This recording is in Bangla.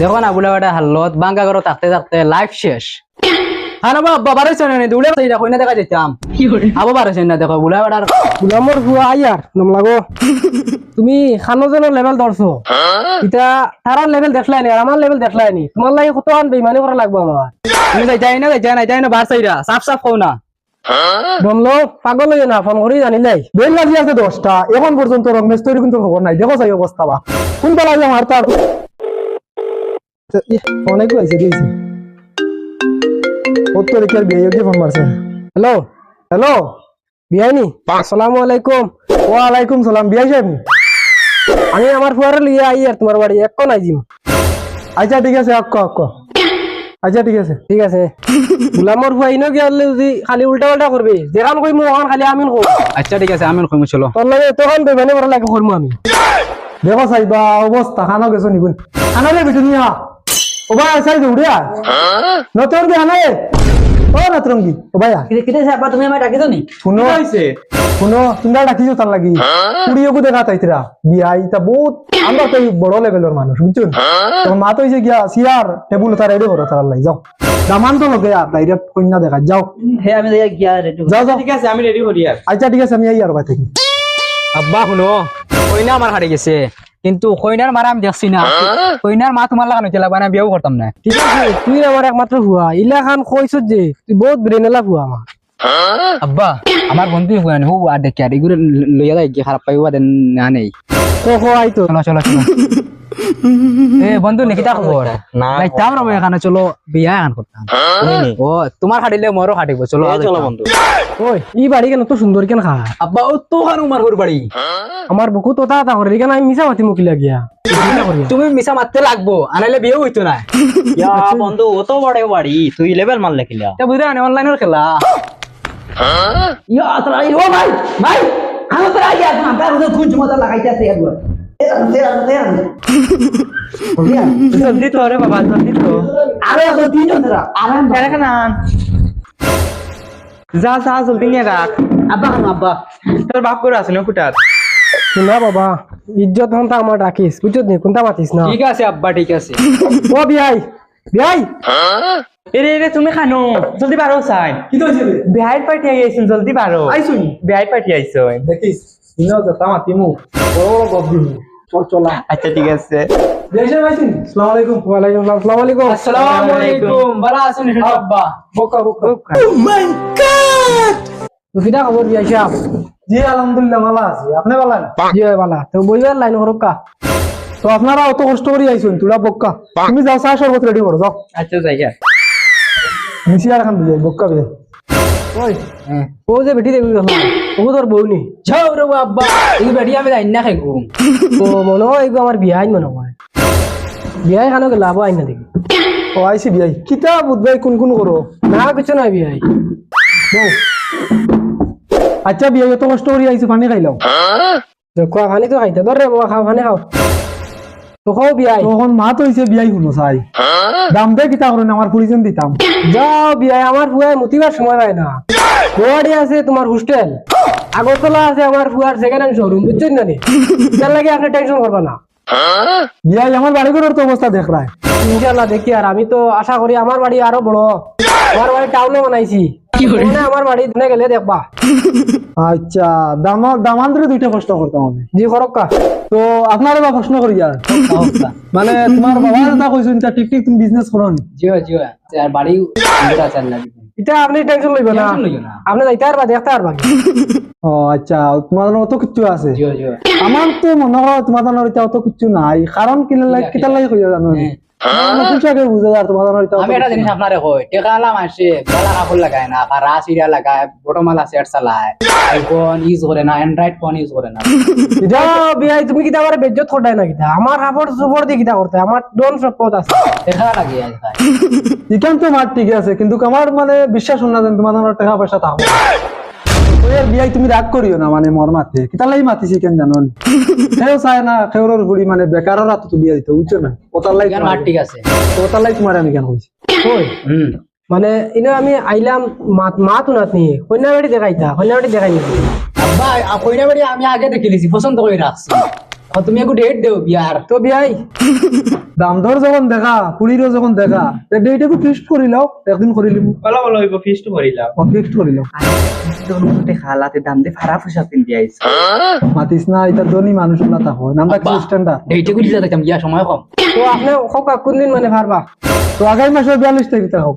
দেখো না বুলা বেটা হাল্লত বাঙ্গা করো থাকতে থাকতে লাইফ শেষ। না বাবা বারোইছে না দৌড়ে দেখো কইনা দেখা যেতাম আবো বারোইছে না দেখো বুলা বেটার গুলামর ভুয়া আইয়ার নাম লাগো। তুমি খানোজনের লেভেল ধরছো এটা তারার লেভেল দেখলাই নি আর আমার লেভেল দেখলাই নি তোমার লাগে কত আন বেইমানি করা লাগবে আমার তুমি যাই যাই না যাই না যাই না বার চাইরা সাফ সাফ কও না। পাগল হয়ে না ফোন করি জানিলাই বেল লাগি আছে দশটা এখন পর্যন্ত রমেশ তৈরি কিন্তু খবর নাই। দেখো চাই অবস্থা বা। কোন বেলা আমার তার অনেক হয়েছে দিয়েছে। উত্তর কি আর বিয়ে কি ফোন মারছে? হ্যালো? হ্যালো? বিয়াইনি? আসসালামু আলাইকুম। ওয়ালাইকুম সালাম। বিয়াই সাহেব আমি আমার ফুয়ারে লিয়ে আই আর তোমার বাড়ি এক নাই জিম আচ্ছা ঠিক আছে অক্ক অক্ক। আচ্ছা ঠিক আছে। ঠিক আছে। গুলামর ফুয়া ইনো গিয়ে হলে যদি খালি উল্টা পাল্টা করবে? যেখান কইমু ওখান খালি আমিন কই আচ্ছা ঠিক আছে আমি কইমু চলো। তোর লাগে তখন বেমানি করা লাগে করমু আমি। দেখো সাইবা অবস্থা খানা গেছো নিগুন খানা রে বিটু নিয়া ও ভাই সাই দৌড়ে কি খানা রে ও নতুন ও ভাইয়া কিতে সাবা তুমি আমায় ডাকিছো নি? শুনো শুনো তোমরা ডাকিছো তার লাগি। কুড়িও দেখা তাইতরা বিয়া ইতা বহুত আমরা তো বড় লেভেলের মানুষ বুঝছ? তোমার মা তো হইছে গিয়া সিয়ার টেবুল তার রেডি করো তার লাগি। যাও। দামান তো লগে আর ডাইরেক্ট কন্যা দেখা যাও। হে আমি যাই গিয়া রেডি যাও যাও। ঠিক আছে আমি রেডি করি আর। আচ্ছা ঠিক আছে আমি আই আর বাই থাকি। আব্বা শুনো। কইনা আমার হারিয়ে গেছে। কিন্তু কইনার মারা আমি দেখছি না। কইনার মা তোমার লাগানো চলা মানে বিয়েও করতাম না ঠিক আছে তুই আমার একমাত্র হুয়া ইলা খান কইছ যে তুই বহুত ব্রেনেলা হুয়া আমার আব্বা আমার বন্ধু হুয়া হু আর দেখি আর এগুলো লইয়া যায় কি খারাপ পাইবা দেন না নেই। তো হওয়াই তো চলো চলো চলো। এ বন্ধু নিকিতা খবর না যাইতাম রবে এখানে চলো বিয়া এখন করতাম ও তোমার খাটিলে মোরও খাটিব চলো চলো বন্ধু। ওই ই বাড়ি কেন তো সুন্দর কেন খা। আব্বা ও তো হানু মার ঘর বাড়ি আমার বুকু তোতা তা করে কেন আমি মিছা মাতি মুখিলা গিয়া। তুমি মিশা মারতে লাগবো আনাইলে বিয়ে হইতো না ইয়া বন্ধু অত বড় বাড়ি তুই লেভেল মাল লেখিলা। এটা বুঝলে না অনলাইনের খেলা। ইয়া তোরা ও ভাই ভাই আমি তোরা আগে আসুন আপনার খুঁজ মজা লাগাইতে আছে একবার জলদি তো ইজ্জত হন আমার রাখিস বুঝছ নি কোনটা মাতিস না ঠিক আছে আব্বা ঠিক আছে ও বিয়াই বিয়াই এরে এরে তুমি খানো জলদি বারো চাই কি তো বিহাইট পার্টি আইছিল জলদি বারো আইছুন বিহাইট পার্টি ইনো তো তামা তিমু। বড় বড় গপ দিমু চল চলা আচ্ছা ঠিক আছে। বিয়াই সাহেব আইছুন আসসালামু আলাইকুম। ওয়া আলাইকুম আসসালাম আসসালামু আলাইকুম। আসসালামু আলাইকুম। ভালো আছেন আব্বা বকা বকা। তো কিটা খবর বিয়াই সাহেব জি আলহামদুলিল্লাহ ভালো আছি। আপনি ভালো জি ভালো। তো বইবার লাইন করো কা তো আপনারা অত কষ্ট করে আইছুন তুলা বক্কা তুমি যাও চা শরবত রেডি করো যাও। আচ্ছা যাই আর মিশি আর খান বিয়াই বক্কা বিয়াই ওই ও যে বেটি দেখবি দেখো ও তোর বউ নি যাও রে আব্বা এই বেড়ি আমি যাই না খাইবো তো মনে হয় এগুলো আমার বিয়াই মনে হয় বিয়াই খানো গেলে লাভ আইনা দেখি ও আইসি বিয়াই। কিতা বুধবাই কোন কোন করো না কিছু নাই বিয়াই। আচ্ছা বিয়াই এত কষ্ট করে আইসি পানি খাইলাম খোৱা পানী তো খাইতে দৰে মই খাওঁ পানী খাওঁ। বিয়াই। তখন মা তো হইছে বিয়াই শুনো চাই। দাম দে কিতা করেন আমার পুলিশন দিতাম। যাও বিয়াই আমার ফুয়াই মতিবার সময় পায় না। গুয়াহাটি আছে তোমার হোস্টেল। আগরতলা আছে আমার ফুয়ার সেকেন্ড হ্যান্ড শোরুম বুঝছেন না নি? তার লাগে আপনি টেনশন করবা না। বিয়াই আমার বাড়ি ঘরের তো অবস্থা দেখ রায়। ইনশাল্লাহ দেখি আর আমি তো আশা করি আমার বাড়ি আরও বড়। আমার বাড়ি টাউনে বানাইছি। আমার বাড়ি দিনে গেলে দেখবা। আচ্ছা দামা দামান দুইটা কষ্ট করতাম আমি। জি করক্কা। তো আপনার বা প্রশ্ন করি আর মানে তোমার বাবা যেটা কইছো এটা ঠিক ঠিক তুমি বিজনেস করো নি? জি জি আর বাড়ি এটা আপনি টেনশন লইবেন না। আপনি যাইতে পারবা দেখতে পারবা ও আচ্ছা তোমার অত কিছু আছে? আমার তো মনে হয় তোমার অত কিছু নাই। কারণ কিনা লাগে কিতা লাগে কইয়া জানো। পুষাকে বুঝে আর তোমার আমি একটা জিনিস আপনারে কই টেকা মাসে গলা কাপড় লাগায় না পারা সিরিয়া লাগায় বটমালা সেট চালায় আইফোন ইউজ করে না অ্যান্ড্রয়েড ফোন ইউজ করে না। এটা তুমি কিতা আমার বেজ্জত করতাই না কিতা? আমার কাপড় সুপড় দিয়ে কিতা করতে? আমার ডন সম্পদ আছে। টেকা লাগে আজকাল ইকান তো মার ঠিক আছে কিন্তু আমার মানে বিশ্বাস না যেন তোমার টাকা পয়সা থাকবে ওই বিয়াই তুমি রাগ করিও না মানে মর মাতে কিতালাই মাতিছি কেন জানো? সেও চায় না খেউরের বুড়ি মানে বেকারের হাতে তো বিয়া দিতে বুঝছ না? ওতালাই ঠিক আছে? ওতালাই তোমার আমি কেন কইছি? ওই মানে ইনো আমি আইলাম মাত মাত উনাত দেখাইতা কন্যা দেখাই নি আব্বা কইনা আমি আগে দেখে লিছি পছন্দ করে রাখছি তুমি একটু ডেট দেও বিয়ার তো বিয়াই। দাম দর যখন দেখা পুরীরও যখন দেখা ডেটে ফিক্সড করি লাও একদিন করিলি বলা বলা হইব ফিস্ট করিলাম ফিক্সড করি লাও। তোর মতে খালাতে দাম দিয়ে ফারা ফুসা মাতিস না এটা ধনী মানুষ না তা হয় নামটা ডেটে গুলি যাইতাম বিয়া সময় কম। তো আপনি কোন দিন মানে পারবা তো আগামী মাসের বিয়াল্লিশ তারিখ হোক